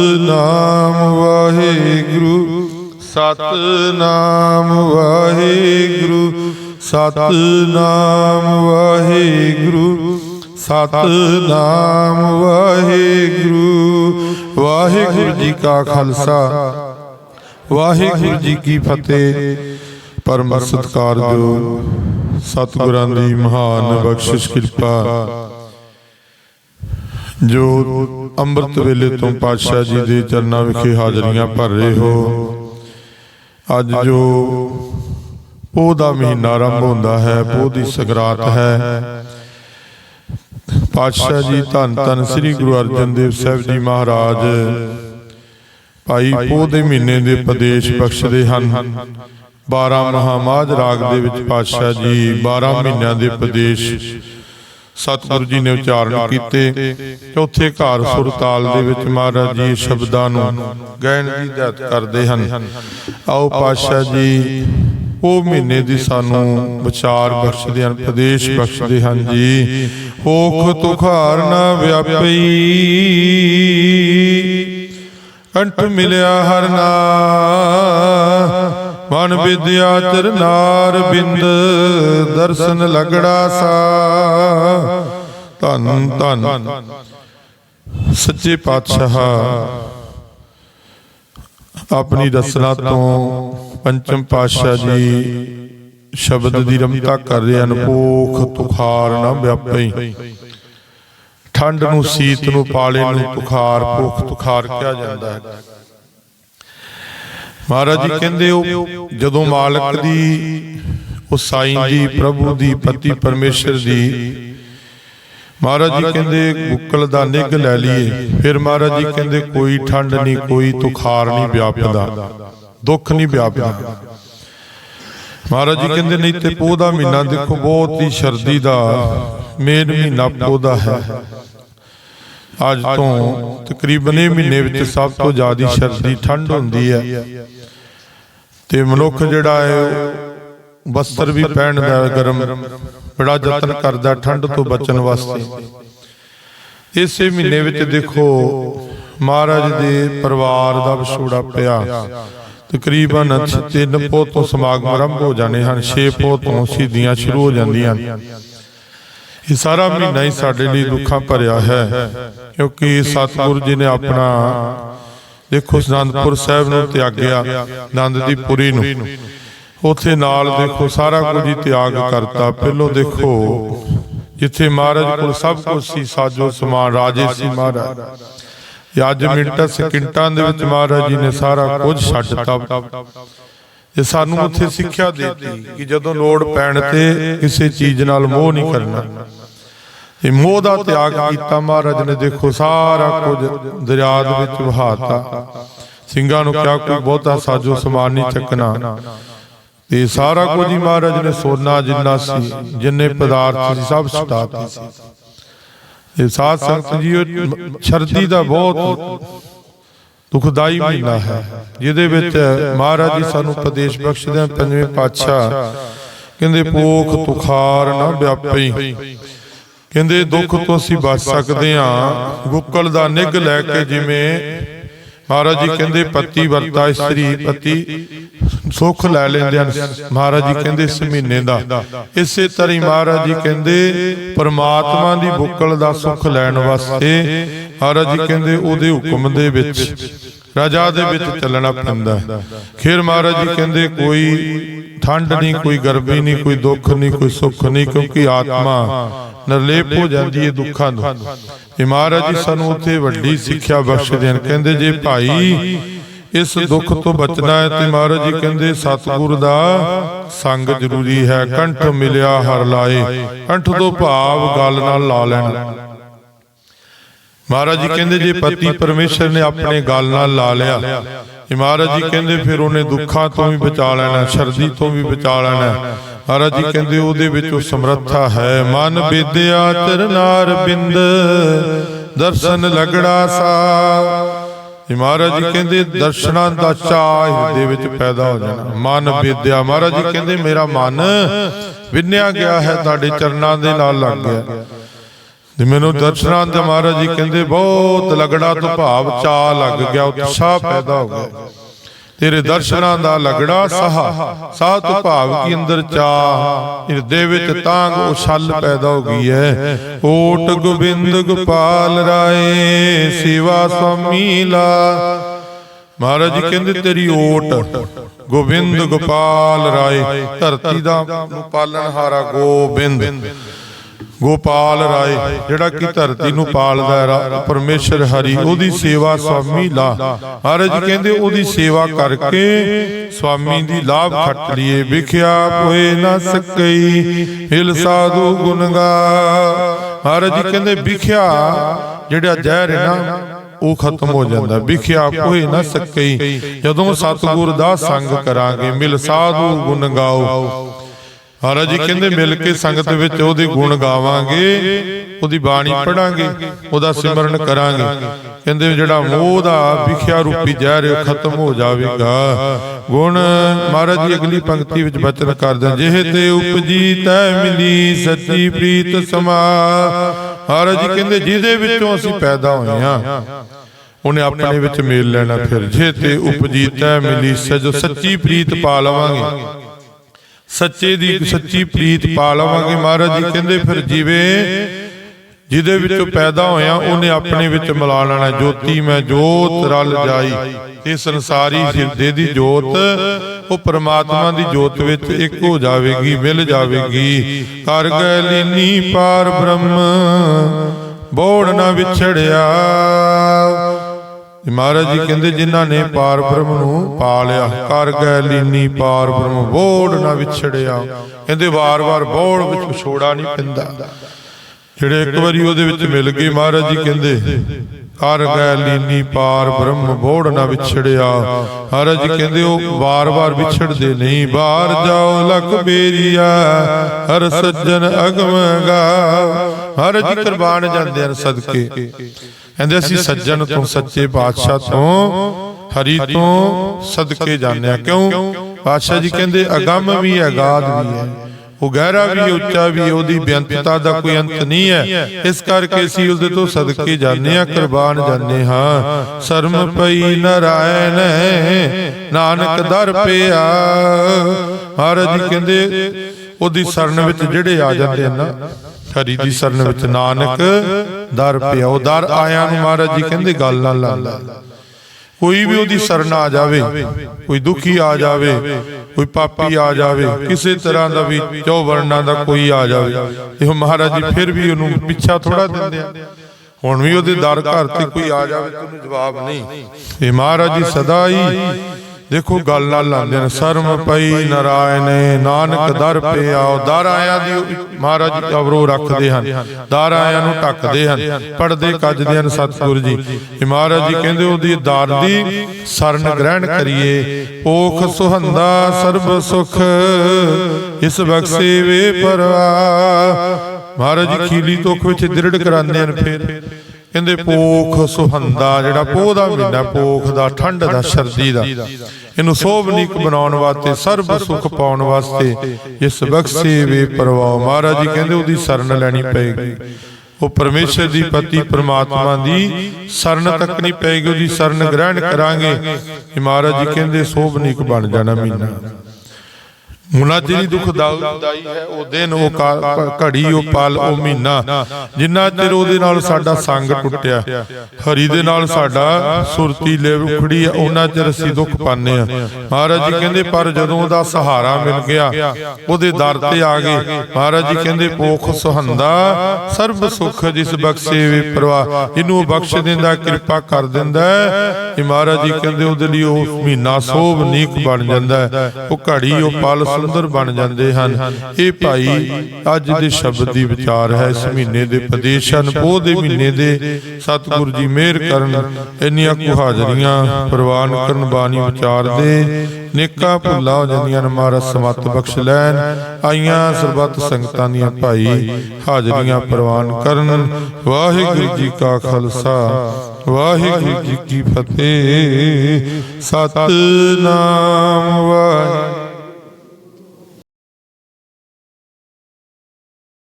ਨਾਮ ਵਾਹਿਗੁਰੂ, ਸਤਨਾਮ ਵਾਹਿਗੁਰੂ ਸਤਨਾਮ ਵਾਹਿਗੁਰੂ ਸਤਨਾਮ ਵਾਹਿਗੁਰੂ। ਵਾਹਿਗੁਰੂ ਜੀ ਕਾ ਖਾਲਸਾ, ਵਾਹਿਗੁਰੂ ਜੀ ਕੀ ਫਤਿਹ। ਪਰਮ ਦਿਓ ਸਤਿਗੁਰਾਂ ਦੀ ਮਹਾਨ ਬਖਸ਼ਿਸ਼ ਕਿਰਪਾ ਜੋ ਅੰਮ੍ਰਿਤ ਵੇਲੇ ਤੋਂ ਪਾਤਸ਼ਾਹ ਜੀ ਦੇ ਚਰਨਾਂ ਵਿਖੇ ਹਾਜ਼ਰੀਆਂ ਭਰ ਰਹੇ ਹੋ। ਅੱਜ ਜੋ ਪੋਹ ਦਾ ਮਹੀਨਾ ਆਰੰਭ ਹੁੰਦਾ ਹੈ, ਪੋਹ ਦੀ ਸਗਰਾਤ ਹੈ। ਪਾਤਸ਼ਾਹ ਜੀ ਧੰਨ ਧੰਨ ਸ੍ਰੀ ਗੁਰੂ ਅਰਜਨ ਦੇਵ ਸਾਹਿਬ ਜੀ ਮਹਾਰਾਜ, ਭਾਈ ਪੋਹ ਦੇ ਮਹੀਨੇ ਦੇ ਉਪਦੇਸ਼ ਬਖਸ਼ਦੇ ਹਨ। 12 ਮਹਾਮਾਜ ਰਾਗ ਦੇ ਵਿੱਚ ਪਾਤਸ਼ਾਹ ਜੀ 12 ਮਹੀਨਿਆਂ ਦੇ ਉਪਦੇਸ਼ ਸਤਿਗੁਰੂ ਜੀ ਨੇ ਉਚਾਰਨ ਕੀਤੇ। ਚੌਥੇ ਘਰ ਸੁਰਤਾਲ ਦੇ ਵਿੱਚ ਮਹਾਰਾਜ ਜੀ ਸ਼ਬਦਾਂ ਨੂੰ ਗਾਇਨ ਦੀ ਹਿਦਾਇਤ ਕਰਦੇ ਹਨ। ਆਓ ਪਾਤਸ਼ਾਹ ਜੀ ਉਹ ਮਹੀਨੇ ਦੀ ਸਾਨੂੰ ਵਿਚਾਰ ਬਖਸ਼ਦੇ ਹਨ ਉਪਦੇਸ਼ ਬਖਸ਼ਦੇ ਹਨ ਜੀ। ਹੋਖ ਤੁਖਾਰ ਨਾ ਵਿਆਪਈ। ਕੰਠ ਮਿਲਿਆ ਹਰ ਨਾ। ਮਨ ਵਿਦਿਆ ਚਰਨਾਰ ਬਿੰਦ। ਦਰਸ਼ਨ ਲਗੜਾ ਸਾ। ਧੰਨ ਧੰਨ। ਸੱਚੇ ਪਾਤਸ਼ਾਹ ਆਪਣੀ ਰਸਨਾ ਤੋਂ ਪੰਚਮ ਪਾਤਸ਼ਾਹ ਜੀ ਸ਼ਬਦ ਦੀ ਰਮਤਾ ਕਰ ਰਹੇ ਹਨ। ਭੂਖ ਤੁਖਾਰ ਨਾ ਵਿਆਪਈ ਠੰਡ ਨੂੰ ਸੀਤ ਨੂੰ ਪਾਲੇ ਨੂੰ ਤੁਖਾਰ ਭੁੱਖ ਤੁਖਾਰ ਕਿਹਾ ਜਾਂਦਾ ਹੈ। ਮਹਾਰਾਜ ਜੀ ਕਹਿੰਦੇ ਉਹ ਜਦੋਂ ਮਾਲਕ ਦੀ ਉਹ ਸਾਈਂ ਦੀ ਪ੍ਰਭੂ ਦੀ ਪਤੀ ਪਰਮੇਸ਼ਰ ਦੀ ਮਹਾਰਾਜ ਜੀ ਕਹਿੰਦੇ ਗੁੱਕਲ ਦਾ ਨਿੱਘ ਲੈ ਲਈਏ। ਫਿਰ ਮਹਾਰਾਜ ਜੀ ਕਹਿੰਦੇ ਕੋਈ ਠੰਡ ਨਹੀਂ ਕੋਈ ਤੁਖਾਰ ਨਹੀਂ ਵਿਆਪਦਾ। ਦੁੱਖ ਨਹੀਂ ਵਿਆਪਦਾ। ਮਹਾਰਾਜ ਜੀ ਕਹਿੰਦੇ ਨਹੀਂ ਤੇ ਪੋਹ ਦਾ ਮਹੀਨਾ ਦੇਖੋ ਬਹੁਤ ਹੀ ਸਰਦੀ ਦਾ ਮੇਨ ਮਹੀਨਾ ਪੋਹ ਦਾ ਹੈ। ਅੱਜ ਤੋਂ ਤਕਰੀਬਨ ਇਹ ਮਹੀਨੇ ਵਿੱਚ ਸਭ ਤੋਂ ਜ਼ਿਆਦਾ ਸਰਦੀ ਠੰਡ ਹੁੰਦੀ ਹੈ। ਤੇ ਮਨੁੱਖ ਜਿਹੜਾ ਹੈ ਵਸਤਰ ਵੀ ਪਹਿਨਦਾ ਹੈ ਗਰਮ ਬੜਾ ਯਤਨ ਕਰਦਾ ਠੰਡ ਤੋਂ ਬਚਣ ਵਾਸਤੇ। ਇਸੇ ਮਹੀਨੇ ਵਿੱਚ ਦੇਖੋ ਮਹਾਰਾਜ ਦੇ ਪਰਿਵਾਰ ਦਾ ਵਿਛੋੜਾ ਪਿਆ। ਤਕਰੀਬਨ ਤਿੰਨ ਪੋਹ ਤੋਂ ਸਮਾਗਮ ਆਰੰਭ ਹੋ ਜਾਣੇ ਹਨ 6 ਪੋਹ ਤੋਂ ਸਿੱਧੀਆਂ ਸ਼ੁਰੂ ਹੋ ਜਾਂਦੀਆਂ ਇਹ ਸਾਰਾ ਮਹੀਨਾ ਹੀ ਸਾਡੇ ਲਈ ਦੁੱਖਾਂ ਭਰਿਆ ਹੈ। ਕਿਉਂਕਿ ਸਤਿਗੁਰੂ ਜੀ ਨੇ ਆਪਣਾ ਦੇਖੋ ਅਨੰਦਪੁਰ ਸਾਹਿਬ ਨੂੰ ਤਿਆਗਿਆ ਆਨੰਦ ਦੀ ਪੁਰੀ ਨੂੰ। ਉੱਥੇ ਨਾਲ ਦੇਖੋ ਸਾਰਾ ਕੁਝ ਹੀ ਤਿਆਗ ਕਰਤਾ। ਪਹਿਲੋਂ ਦੇਖੋ ਜਿੱਥੇ ਮਹਾਰਾਜ ਕੋਲ ਸਭ ਕੁਝ ਸੀ ਸਾਜੋ ਸਮਾਨ ਰਾਜੇ ਸੀ ਮਹਾਰਾਜ। ਅੱਜ ਮਿੰਟਾਂ ਸਕਿੰਟਾਂ ਦੇ ਵਿੱਚ ਮਹਾਰਾਜ ਜੀ ਨੇ ਸਾਰਾ ਕੁਝ ਛੱਡਤਾ। ਇਹ ਸਾਨੂੰ ਉੱਥੇ ਸਿੱਖਿਆ ਦਿੱਤੀ ਕਿ ਜਦੋਂ ਲੋੜ ਪੈਣ ਤੇ ਕਿਸੇ ਚੀਜ਼ ਨਾਲ ਮੋਹ ਨਹੀਂ ਕਰਨਾ। ਇਹ ਮੋਹ ਦਾ ਤਿਆਗ ਕੀਤਾ ਮਹਾਰਾਜ ਨੇ ਦੇਖੋ ਸਾਰਾ ਕੁਝ ਦਰਿਆ ਦੇ ਵਿੱਚ ਵਹਾਤਾ। ਸਿੰਘਾਂ ਨੂੰ ਕਿਹਾ ਕੋਈ ਬਹੁਤਾ ਸਾਜੋ ਸਮਾਨ ਨਹੀਂ ਚੱਕਣਾ। ਤੇ ਸਾਰਾ ਕੁਝ ਹੀ ਮਹਾਰਾਜ ਨੇ ਸੋਨਾ ਜਿੰਨਾ ਸੀ ਜਿੰਨੇ ਪਦਾਰਥ ਸੀ ਸਭ ਛਡਾਤੇ ਸੀ। ਇਹ ਸਾਧ ਸੰਗਤ ਜੀ ਉਹ ਸਰਦੀ ਦਾ ਬਹੁਤ ਦੁਖਦਾਈ ਮਹੀਨਾ ਹੈ। ਜਿਹਦੇ ਵਿੱਚ ਮਹਾਰਾਜ ਜੀ ਸਾਨੂੰ ਉਪਦੇਸ਼ ਬਖਸ਼ਦੇ ਹਨ ਪੰਜਵੇਂ ਪਾਤਸ਼ਾਹ। ਕਹਿੰਦੇ ਪੋਖ ਤੁਖਾਰ ਨਾ ਵਿਆਪਈ। ਕਹਿੰਦੇ ਦੁੱਖ ਤੋਂ ਅਸੀਂ ਬਚ ਸਕਦੇ ਹਾਂ। ਗੁੱਕਲ ਦਾ ਨਿੱਘ ਲੈ ਕੇ ਜਿਵੇਂ ਮਹਾਰਾਜ ਜੀ ਕਹਿੰਦੇ ਪਤੀ ਵਰਤਾ ਇਸਤਰੀ ਪਤੀ। ਸੁੱਖ ਲੈ ਲੈਂਦੇ ਹਨ। ਮਹਾਰਾਜ ਜੀ ਕਹਿੰਦੇ ਇਸ ਮਹੀਨੇ ਦਾ। ਇਸੇ ਤਰ੍ਹਾਂ ਮਹਾਰਾਜ ਜੀ ਕਹਿੰਦੇ, ਪਰਮਾਤਮਾ ਦੀ ਬੁੱਕਲ ਦਾ ਸੁੱਖ ਲੈਣ ਵਾਸਤੇ ਮਹਾਰਾਜ ਜੀ ਕਹਿੰਦੇ ਉਹਦੇ ਹੁਕਮ ਦੇ ਵਿੱਚ ਰਜਾ ਦੇ ਵਿੱਚ ਚੱਲਣਾ ਪੈਂਦਾ ਹੈ। ਮਹਾਰਾਜ ਜੀ ਕਹਿੰਦੇ, ਕੋਈ ਠੰਡ ਨਹੀਂ, ਕੋਈ ਗਰਮੀ ਨਹੀਂ, ਕੋਈ ਦੁੱਖ ਨਹੀਂ, ਕੋਈ ਸੁੱਖ ਨਹੀਂ, ਕਿਉਂਕਿ ਆਤਮਾ ਨਿਰਲੇਪ ਹੋ ਜਾਂਦੀ ਹੈ ਦੁੱਖਾਂ ਤੋਂ। ਇਹ ਮਹਾਰਾਜ ਜੀ ਸਾਨੂੰ ਉੱਥੇ ਵੱਡੀ ਸਿੱਖਿਆ ਬਖਸ਼ਦੇ ਹਨ। ਕਹਿੰਦੇ, ਜੇ ਭਾਈ ਇਸ ਦੁੱਖ ਤੋਂ ਬਚਣਾ ਹੈ ਤੇ ਮਹਾਰਾਜ ਜੀ ਕਹਿੰਦੇ ਸਤਿਗੁਰ ਦਾ ਸੰਗ ਜ਼ਰੂਰੀ ਹੈ ਕੰਠ ਮਿਲਿਆ ਹਰ ਲਾਏ ਕੰਠ ਤੋਂ ਭਾਵ ਗੱਲ ਨਾਲ ਲਾ ਲੈਣਾ। ਮਹਾਰਾਜ ਜੀ ਕਹਿੰਦੇ ਜੇ ਪਤੀ ਪਰਮੇਸ਼ਰ ਨੇ ਆਪਣੇ ਗੱਲ ਨਾਲ ਲਾ ਲਿਆ ਇਹ ਮਹਾਰਾਜ ਜੀ ਕਹਿੰਦੇ ਫਿਰ ਉਹਨੇ ਦੁੱਖਾਂ ਤੋਂ ਵੀ ਬਚਾ ਲੈਣਾ ਸਰਦੀ ਤੋਂ ਵੀ ਬਚਾ ਲੈਣਾ। ਮਹਾਰਾਜ ਜੀ ਕਹਿੰਦੇ ਉਹਦੇ ਵਿੱਚ ਉਹ ਸਮਰੱਥਾ ਹੈ। ਮਨ ਵਿਦਿਆ ਚਰਨਾਰ ਬਿੰਦ ਦਰਸ਼ਨ ਲਗੜਾ ਸਾ ਇਹ ਮਹਾਰਾਜ ਜੀ ਕਹਿੰਦੇ, ਦਰਸ਼ਨਾਂ ਦਾ ਚਾਹ ਹਿਰਦੇ ਵਿੱਚ ਪੈਦਾ ਹੋ ਜਾਣਾ। ਮਨ ਵਿਦਿਆ ਮਹਾਰਾਜ ਜੀ ਕਹਿੰਦੇ, ਮੇਰਾ ਮਨ ਵਿੰਨਿਆ ਗਿਆ ਹੈ, ਤੁਹਾਡੇ ਚਰਨਾਂ ਦੇ ਨਾਲ ਲੱਗ ਗਿਆ। ਤੇ ਮੈਨੂੰ ਦਰਸ਼ਨਾਂ ਦਾ ਮਹਾਰਾਜ ਜੀ ਕਹਿੰਦੇ, ਬਹੁਤ ਲਗੜਾ ਤੋਂ ਭਾਵ ਚਾ ਲੱਗ ਗਿਆ, ਉਤਸ਼ਾਹ ਪੈਦਾ ਹੋ ਗਿਆ। ਤੇਰੇ ਦਰਸ਼ਨਾਂ ਦਾ ਲਗੜਾ ਸਾਹ। ਸਾਹ ਤੋਂ ਭਾਵ ਕੀ ਅੰਦਰ ਚਾ ਹਿਰਦੇ ਵਿੱਚ ਤਾਂਗ ਉਛਲ ਪੈਦਾ ਹੋ ਗਈ ਹੈ। ਓਟ ਗੋਬਿੰਦ ਗੋਪਾਲ ਰਾਏ, ਸੇਵਾ ਸੁਆਮੀ ਮਹਾਰਾਜ ਜੀ ਕਹਿੰਦੇ ਤੇਰੀ ਓਟ, ਗੋਬਿੰਦ ਗੋਪਾਲ ਰਾਏ, ਧਰਤੀ ਦਾ ਪਾਲਣ ਹਾਰਾ ਗੋਬਿੰਦ। ਗੋਪਾਲ ਰਾਏ ਜਿਹੜਾ ਕਿ ਧਰਤੀ ਨੂੰ ਪਾਲਦਾ ਹੈ ਪਰਮੇਸ਼ਰ ਹਰੀ ਉਹਦੀ ਸੇਵਾ ਸੁਆਮੀ ਲਾ। ਮਹਾਰਾਜ ਕਹਿੰਦੇ ਉਹਦੀ ਸੇਵਾ ਕਰਕੇ ਸੁਆਮੀ ਦੀ ਲਾਭ ਖੱਟ ਲਈਏ। ਵਿਖਿਆ ਹੋਏ ਨਾ ਸਕਈ। ਹਿਲ ਸਾਧੂ ਗੁਣਗਾ ਮਹਾਰਾਜ ਕਹਿੰਦੇ ਵਿਖਿਆ ਜਿਹੜਾ ਜ਼ਹਿਰ ਹੈ ਨਾ ਉਹ ਖਤਮ ਹੋ ਜਾਂਦਾ। ਵਿਖਿਆ ਕੋਈ ਨਾ ਸਕਈ। ਜਦੋਂ ਸਤਿਗੁਰ ਦਾ ਸੰਗ ਕਰਾਂਗੇ ਮਿਲ ਸਾਧੂ ਗੁਣ ਗਾਓ। ਮਹਾਰਾਜ ਜੀ ਕਹਿੰਦੇ ਮਿਲ ਕੇ ਸੰਗਤ ਵਿੱਚ ਉਹਦੇ ਗੁਣ ਗਾਵਾਂਗੇ ਉਹਦੀ ਬਾਣੀ ਪੜਾਂਗੇ ਉਹਦਾ ਸਿਮਰਨ ਕਰਾਂਗੇ। ਕਹਿੰਦੇ ਜਿਹੜਾ ਮੋਹ ਦਾ ਵਿਖਿਆ ਰੂਪੀ ਜ਼ਹਿਰ ਖਤਮ ਹੋ ਜਾਵੇਗਾ। ਗੁਣ ਮਹਾਰਾਜ ਜੀ ਅਗਲੀ ਪੰਕਤੀ ਵਿੱਚ ਬਚਨ ਕਰਦੇ ਜਿਹੇ ਤੇ ਉਪਜੀ ਤੈ ਮਿਲੀ ਸੱਚੀ ਪ੍ਰੀਤ ਸਮਾ। ਮਹਾਰਾਜ ਜੀ ਕਹਿੰਦੇ ਜਿਹਦੇ ਵਿੱਚੋਂ ਅਸੀਂ ਪੈਦਾ ਹੋਏ ਆ ਉਹਨੇ ਆਪਣੇ ਵਿੱਚ ਮੇਲ ਲੈਣਾ ਫਿਰ। ਜੇ ਤੇ ਉਪਜੀ ਤੈ ਮਿਲੀ ਸਜੋ ਸੱਚੀ ਪ੍ਰੀਤ ਪਾ ਲਵਾਂਗੇ। ਸੱਚੇ ਦੀ ਸੱਚੀ ਪ੍ਰੀਤ ਪਾ ਲਵਾਂਗੇ ਮਹਾਰਾਜ ਜੀ ਕਹਿੰਦੇ ਫਿਰ ਜਿਵੇਂ ਜਿਹਦੇ ਵਿੱਚੋਂ ਪੈਦਾ ਹੋਇਆ ਉਹਨੇ ਆਪਣੇ ਵਿੱਚ ਮਿਲਾ ਲੈਣਾ ਜੋਤੀ ਮੈਂ ਜੋਤ ਰਲ ਜਾਈ। ਇਹ ਸੰਸਾਰੀ ਹਿਰਦੇ ਦੀ ਜੋਤ ਉਹ ਪ੍ਰਮਾਤਮਾ ਦੀ ਜੋਤ ਵਿੱਚ ਇੱਕ ਹੋ ਜਾਵੇਗੀ ਮਿਲ ਜਾਵੇਗੀ। ਕਰ ਗਏ ਲੀਨੀ ਪਾਰ ਬ੍ਰਹਮ ਬੋੜ ਨਾ ਵਿਛੜਿਆ। ਮਹਾਰਾਜ ਜੀ ਕਹਿੰਦੇ ਜਿਨ੍ਹਾਂ ਨੇ ਪਾਰ ਬ੍ਰਹਮ ਨੂੰ ਪਾ ਲਿਆ ਕਰ ਗਏ ਲੀਨੀ ਪਾਰ ਬ੍ਰਹਮ, ਬੋੜ ਨਾ ਵਿਛੜਿਆ। ਕਹਿੰਦੇ ਵਾਰ-ਵਾਰ ਬੋੜ ਵਿੱਚ ਵਿਛੋੜਾ ਨਹੀਂ ਪੈਂਦਾ। ਜਿਹੜੇ ਇੱਕ ਵਾਰੀ ਉਹਦੇ ਵਿੱਚ ਮਿਲ ਗਏ, ਮਹਾਰਾਜ ਜੀ ਕਹਿੰਦੇ, ਕਰ ਗਏ ਲੀਨੀ ਪਾਰ ਬ੍ਰਹਮ, ਬੋੜ ਨਾ ਵਿਛੜਿਆ। ਮਹਾਰਾਜ ਜੀ ਕਹਿੰਦੇ, ਉਹ ਵਾਰ-ਵਾਰ ਵਿਛੜਦੇ ਨਹੀਂ। ਬਾਹਰ ਜਾਓ, ਲਖ ਬੇਰੀਆ, ਹਰ ਸੱਜਣ ਅਗਮਗਾ ਹਰ ਜੀ ਕੁਰਬਾਨ ਜਾਂਦੇ ਹਨ ਸਦਕੇ। ਕਹਿੰਦੇ ਅਸੀਂ ਸੱਜਣ ਤੋਂ ਸੱਚੇ ਪਾਤਸ਼ਾਹ ਤੋਂ ਹਰੀ ਤੋਂ ਸਦਕੇ ਜਾਂਦੇ ਆ ਕਿਉਂ? ਪਾਤਸ਼ਾਹ ਜੀ ਕਹਿੰਦੇ ਅਗੰਮ ਵੀ ਹੈ ਅਗਾਧ ਵੀ ਹੈ। ਉਹ ਗਹਿਰਾ ਵੀ ਉੱਚਾ ਵੀ ਉਹਦੀ ਬੇਅੰਤਤਾ ਦਾ ਕੋਈ ਅੰਤ ਨਹੀਂ ਹੈ। ਇਸ ਕਰਕੇ ਅਸੀਂ ਉਸਦੇ ਤੋਂ ਸਦਕੇ ਜਾਂਦੇ ਆ ਕੁਰਬਾਨ ਜਾਂਦੇ ਹਾਂ। ਸ਼ਰਮ ਪਈ ਨਰਾਇਣ। ਨਾਨਕ ਦਰ ਪਿਆ। ਮਹਾਰਾਜ ਜੀ ਕਹਿੰਦੇ ਉਹਦੀ ਸ਼ਰਨ ਵਿੱਚ ਜਿਹੜੇ ਆ ਜਾਂਦੇ ਹਨ ਨਾ ਹਰੀ ਦੀ ਸ਼ਰਨ ਵਿੱਚ ਨਾਨਕ ਦਰ ਪਿਆ ਉਹ ਦਰ ਆਇਆਂ ਨੂੰ ਮਹਾਰਾਜ ਜੀ ਕਹਿੰਦੇ ਗੱਲ ਨਾਲ ਲਾਂਦਾ ਕੋਈ ਵੀ ਉਹਦੀ ਸ਼ਰਨ ਆ ਜਾਵੇ, ਕੋਈ ਦੁਖੀ ਆ ਜਾਵੇ, ਕੋਈ ਪਾਪੀ ਆ ਜਾਵੇ, ਕਿਸੇ ਤਰ੍ਹਾਂ ਦਾ ਵੀ ਚੋ ਵਰਨਾ ਦਾ ਕੋਈ ਆ ਜਾਵੇ, ਇਹ ਮਹਾਰਾਜ ਜੀ ਫਿਰ ਵੀ ਉਹਨੂੰ ਪਿੱਛਾ ਥੋੜਾ ਦਿੰਦੇ ਆ। ਹੁਣ ਵੀ ਉਹਦੇ ਦਰ ਘਰ ਤੇ ਕੋਈ ਆ ਜਾਵੇ ਤੇ ਜਵਾਬ ਨਹੀਂ। ਇਹ ਮਹਾਰਾਜ ਜੀ ਸਦਾ ਹੀ ਦੇਖੋ ਗੱਲ ਨਾਲ ਲਾਉਂਦੇ ਨੇ ਸ਼ਰਮ ਪਈ ਨਰਾਇਣ ਨਾਨਕ ਦਰ ਪਿਆਓ ਦਰ ਆਇਆਂ ਦੀ ਮਹਾਰਾਜ ਅਵਰੋ ਰੱਖਦੇ ਹਨ ਦਰ ਆਇਆਂ ਨੂੰ ਢੱਕਦੇ ਹਨ ਪੜਦੇ ਕੱਜਦੇ ਹਨ ਸਤਿਗੁਰੂ ਜੀ। ਇਹ ਮਹਾਰਾਜ ਜੀ ਕਹਿੰਦੇ ਉਹਦੀ ਦਰ ਦੀ ਸ਼ਰਨ ਗ੍ਰਹਿਣ ਕਰੀਏ ਓਖ ਸੁਹੰਦਾ ਸਰਬ ਸੁਖ ਇਸ ਬਖਸ਼ੇ ਵੇ ਪਰਵਾ ਮਹਾਰਾਜ ਜੀ ਖੀਲੀ ਤੋਖ ਵਿੱਚ ਦ੍ਰਿੜ ਕਰਾਉਂਦੇ ਹਨ ਫਿਰ। ਕਹਿੰਦੇ ਪੋਖ ਸੁਹੰਦਾ ਜਿਹੜਾ ਪੋਹ ਦਾ ਮਹੀਨਾ ਪੋਖ ਦਾ, ਠੰਡ ਦਾ, ਸਰਦੀ ਦਾ। ਇਹਨੂੰ ਸੋਭਨੀਕ ਬਣਾਉਣ ਵਾਸਤੇ, ਸਰਬ ਸੁਖ ਪਾਉਣ ਵਾਸਤੇ ਇਸ ਬਖਸ਼ੇ ਵੇ ਪਰਵਾਹ ਮਹਾਰਾਜ ਜੀ ਕਹਿੰਦੇ ਉਹਦੀ ਸ਼ਰਨ ਲੈਣੀ ਪਏਗੀ। ਉਹ ਪਰਮੇਸ਼ਰ ਦੀ ਪਤੀ ਪ੍ਰਮਾਤਮਾ ਦੀ ਸ਼ਰਨ ਤੱਕ ਨਹੀਂ ਪਏਗੀ, ਉਹਦੀ ਸ਼ਰਨ ਗ੍ਰਹਿਣ ਕਰਾਂਗੇ। ਮਹਾਰਾਜ ਜੀ ਕਹਿੰਦੇ ਸੋਭਨੀਕ ਬਣ ਜਾਣਾ ਮਹੀਨਾ। ਮੁਨਾਜਰੀ ਦੁਖਦਾਈ ਹੈ ਉਹ ਦਿਨ ਉਹ ਘੜੀ ਉਹ ਪਲ ਉਹ ਮਹੀਨਾ। ਜਿੰਨਾ ਚਿਰ ਉਹਦੇ ਨਾਲ ਸਾਡਾ ਸੰਗ ਟੁੱਟਿਆ ਹਰੀ ਦੇ ਨਾਲ ਸਾਡਾ ਸੁਰਤੀ ਲੈ ਉਖੜੀ ਆ ਉਹਨਾਂ ਚਿਰ ਅਸੀਂ ਦੁੱਖ ਪਾਉਂਦੇ ਆ। ਮਹਾਰਾਜ ਜੀ ਕਹਿੰਦੇ ਪਰ ਜਦੋਂ ਉਹਦਾ ਸਹਾਰਾ ਮਿਲ ਗਿਆ ਉਹਦੇ ਦਰ ਤੇ ਆ ਗਏ। ਮਹਾਰਾਜ ਜੀ ਕਹਿੰਦੇ ਪੋਖ ਸੁਹੰਦਾ ਸਰਬ ਸੁਖ ਜਿਸ ਬਖਸ਼ੇ ਵੇ ਪ੍ਰਵਾ ਇਹਨੂੰ ਬਖਸ਼ ਦਿੰਦਾ ਕਿਰਪਾ ਕਰ ਦਿੰਦਾ। ਇਹ ਮਹਾਰਾਜ ਜੀ ਕਹਿੰਦੇ ਉਹਦੇ ਲਈ ਉਹ ਮਹੀਨਾ ਸੋਭਨੀਕ ਬਣ ਜਾਂਦਾ। ਉਹ ਘੜੀ ਉਹ ਪਲ ਸੁੰਦਰ ਬਣ ਜਾਂਦੇ ਹਨ। ਇਹ ਭਾਈ ਅੱਜ ਦੇ ਸ਼ਬਦ ਦੀ ਵਿਚਾਰ ਹੈ। ਇਸ ਮਹੀਨੇ ਦੇ ਪਦੇਸ਼ਨ ਪੋਹ ਦੇ ਮਹੀਨੇ ਦੇ ਸਤਿਗੁਰੂ ਜੀ ਮਿਹਰ ਕਰਨ ਇੰਨੀਆਂ ਕੁ ਹਾਜ਼ਰੀਆਂ ਪ੍ਰਵਾਨ ਕਰਨ ਬਾਣੀ ਵਿਚਾਰ ਦੇ ਨੇਕਾਂ ਭੁੱਲਾ ਹੋ ਜਾਂਦੀਆਂ ਨੇ ਮਹਾਰਾਜ ਸਮਤ ਬਖਸ਼ ਲੈਣ, ਆਈਆਂ ਸਰਬੱਤ ਸੰਗਤਾਂ ਦੀਆਂ ਭਾਈ ਹਾਜ਼ਰੀਆਂ ਪ੍ਰਵਾਨ ਕਰਨ। ਵਾਹਿਗੁਰੂ ਜੀ ਕਾ ਖਾਲਸਾ, ਵਾਹਿਗੁਰੂ ਜੀ ਕੀ ਫਤਿਹ। ਸਤਨਾਮ ਵਾਹਿਗੁਰੂ